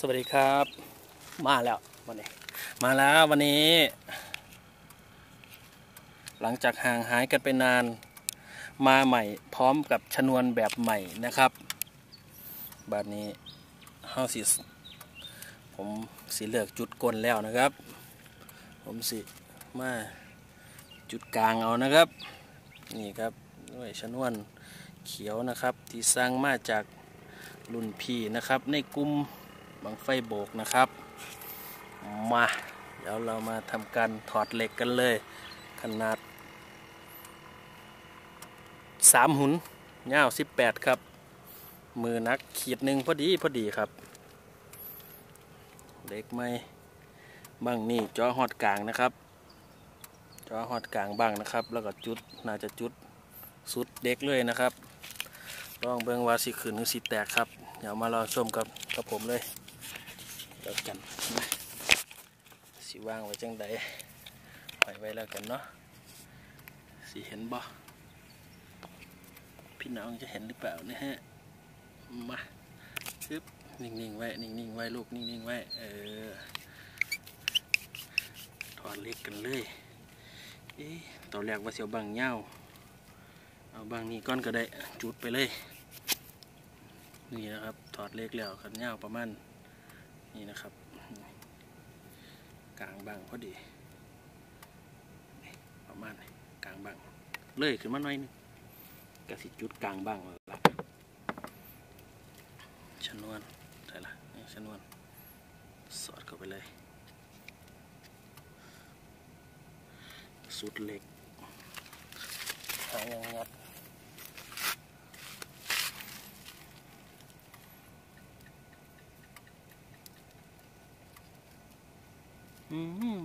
สวัสดีครับ มาแล้ววันนี้ มาแล้ววันนี้ หลังจากห่างหายกันไปนาน มาใหม่พร้อมกับชนวนแบบใหม่นะครับบัดนี้เฮาสิผมสีเลือกจุดกลแล้วนะครับ ผมสิมาจุดกลางเอานะครับ นี่ครับด้วยชนวนเขียวนะครับ ที่สร้างมาจากรุ่นพี่นะครับ ในกลุ่ม บังไฟโบกนะครับ มาเดี๋ยวเรามาทำการถอดเหล็กกันเลย ขนาดสามหุนยาวสิบแปดครับ มือนักขีดหนึ่งพอดีพอดีครับเหล็กไม่บังนี่จอหอดกลางนะครับ จอหอดกลางบ้างนะครับ แล้วก็จุดน่าจะจุดสุดเด็กเลยนะครับลองเบิ่งว่าสิขึ้นหรือสิแตกครับ เดี๋ยวมารองชมกับกับผมเลย เดียวกันสิวางไว้จังใดปล่อยไว้แล้วกันเนาะสิเห็นบ่พี่น้องจะเห็นหรือเปล่านะฮะมาซึบนิ่งๆไว้นิ่งๆไว้ลูกนิ่งๆไว้เออถอดเล็กกันเลยเอ๊ะตอนแรกว่าเสียวบางเงาเอาบางนี้ก้อนก็ได้จุดไปเลย นี่นะครับถอดเล็กแล้วขันเงาประมาณ นี่นะครับ กลางบางพอดี ประมาณนี้กลางบางเลยขึ้นมาหน่อยนึงกระสิจุดกลางบางแล้วล่ะชนวนใช่ละชนวน สอดเข้าไปเลย สุดเหล็กหางยังงัด อืม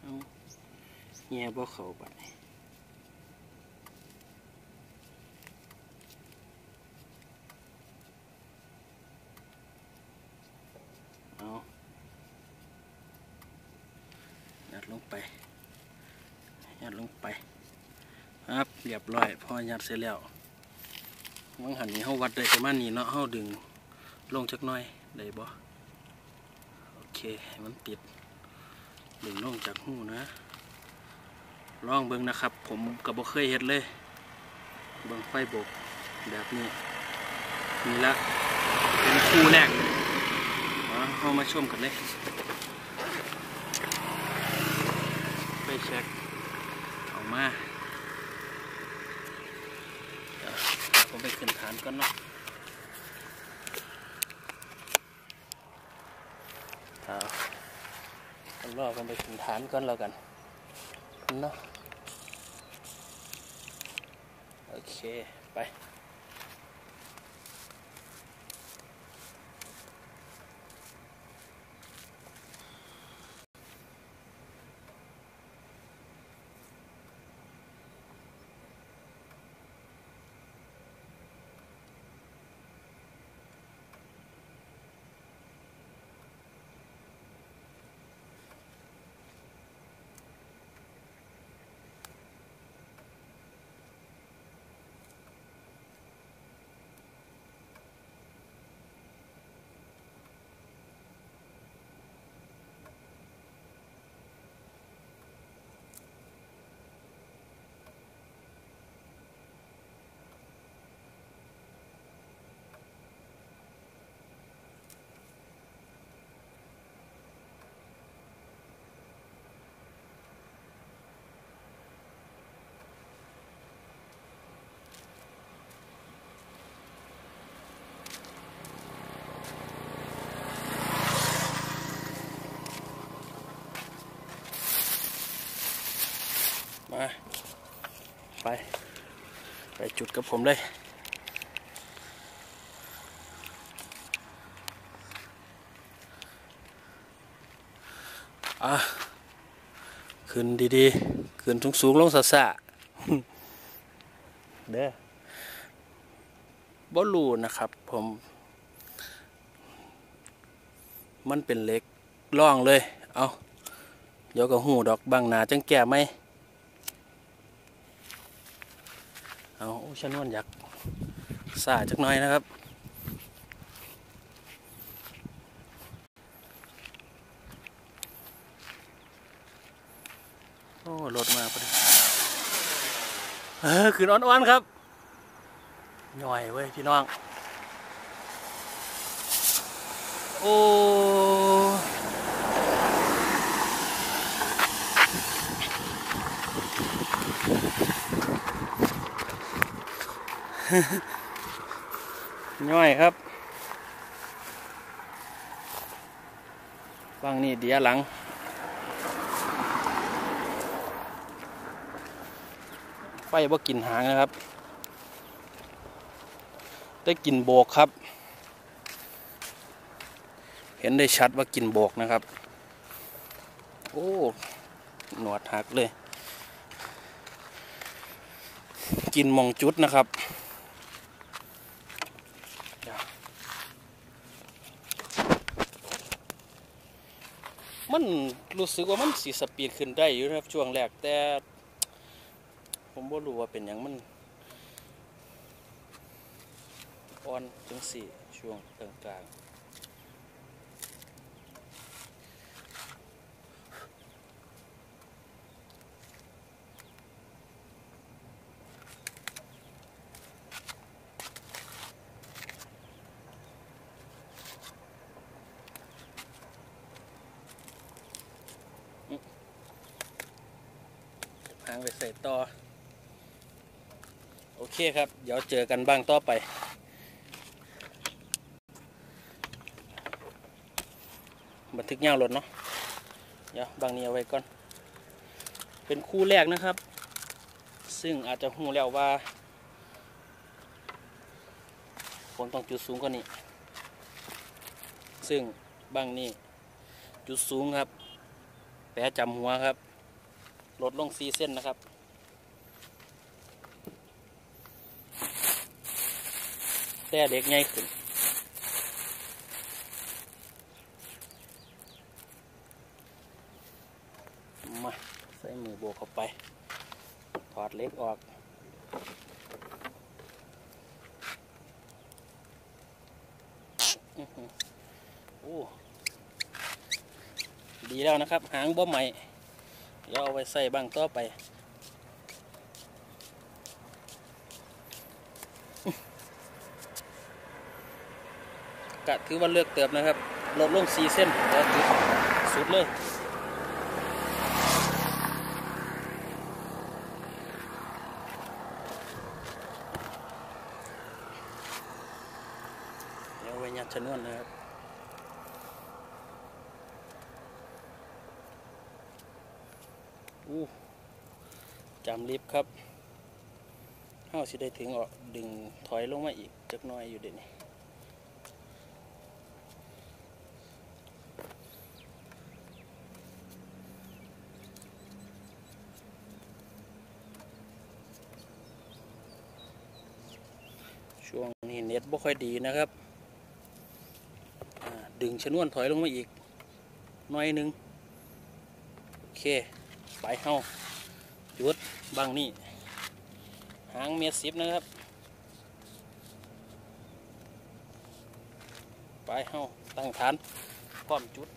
เอาแง่บ่เข้าไปเอายัดลงไป ยัดลงไป ครับ เรียบร้อย พอยัดเสร็จแล้ว วังหันนี้เขาวัดได้ประมาณนี้เนาะเขาดึงลงจักน่อยได้บ่โอเคให้มันปิดดึงลงจากหูนะลองเบิ่งนะครับ ผมก็บ่เคยเฮ็ดเลยเบิ่งไฟบกแบบนี้นี่ละเป็นคู่แรกเอาเข้ามาชมกันเลยไปเช็คเอามา ผม ไปขึ้นฐานก่อนเนาะเอาต้องรอกันไปขึ้นฐานก่อนแล้วกันเนาะโอเค ไป มา ไป ไปจุดกับผมเลยอะขึ้นดีๆ ขึ้นสูงๆลงสะสะเด้อบอลูนะครับผม มันเป็นเหล็กล่องเลย เอาเดี๋ยวก็หูดอกบางหนาจังแก่ไหม เอาชนวนอยากสาจักหน่อยนะครับ โอ้รถมาพอดีเออขึ้นอ่อนๆครับหน่อยเว้ยพี่น้อง โอ้ ย่อยครับฟังนี่เดียหลัง ไฟว่ากินหางนะครับ ได้กลินโบกครับ เห็นได้ชัดว่ากินโบกนะครับ โอ้ หนวดหักเลย กินมองจุดนะครับ มันรู้สึกว่ามันสีสปีดขึ้นได้อยู่นะครับช่วงแรกแต่ ผมบ่รู้ว่าเป็นอย่างมันอ่อนจังสี่ช่วงกลางๆางไปใส่ต่อ โอเคครับ เดี๋ยวเจอกันบ้างต่อไปบันทึกเงารถเนาะเดี๋ยวบางนี้เอาไว้ก่อน เป็นคู่แรกนะครับ ซึ่งอาจจะหูแล้วว่าฝนต้องจุดสูงกว่านี้ ซึ่งบางนี้จุดสูงครับ แปะจำหัวครับ ลดลงซีเส้นนะครับ แต่เด็กใหญ่ขึ้นมาใส่มือโบกเข้าไป ถอดเล็กออกอื้อหือโอ้ดีแล้วนะครับ หางบ่ใหม่ ดี๋ยวเอาไว้ใส่บ้างต่อไปกะถือว่าเลือกเติบนะครับลดลงสี่เส้นแล้วถือสุดเลยเดี๋ยวไว้ยัดชนวนนะครับ อู้จำลิฟต์ครับเฮาสิได้ถึงออกดึงถอยลงมาอีกจักน้อยอยู่เดี๋ยวนี้ช่วงนี้เน็ตบ่ค่อยดีนะครับ ดึงชนวนถอยลงมาอีกน้อยนึง โอเค ไปเฮาหยุดบางนี่หางเมียสิบนะครับ ไปเฮาตั้งฐานพร้อมจุด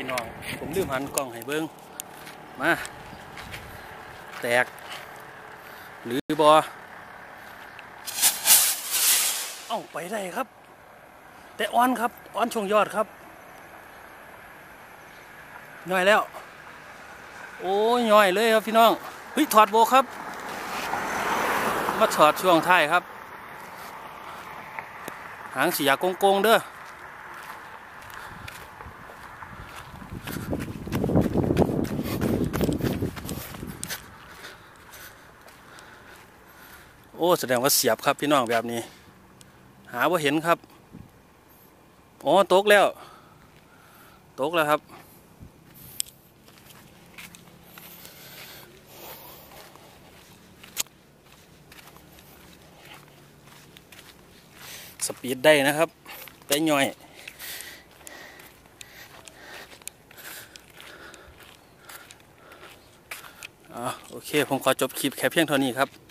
พี่น้อง ผมลืมหันกล้องให้เบิ้งมา แตก หรือบอเอ้าไปได้ครับ แต่อ่อนครับอ่อนช่วงยอดครับย่อยแล้ว โอ้ยย่อยเลยครับพี่น้องเฮ้ยถอดโบครับ มาถอดช่วงท้ายครับ หางเสียโกงๆเด้อ โอ้แสดงว่าเสียบครับพี่น้องแบบนี้ หาว่าเห็นครับอ๋อตกแล้ว ตกแล้วครับ สปีดได้นะครับแต่ย่อยอ่าโอเค ผมขอจบคลิปแค่เพียงเท่านี้ครับ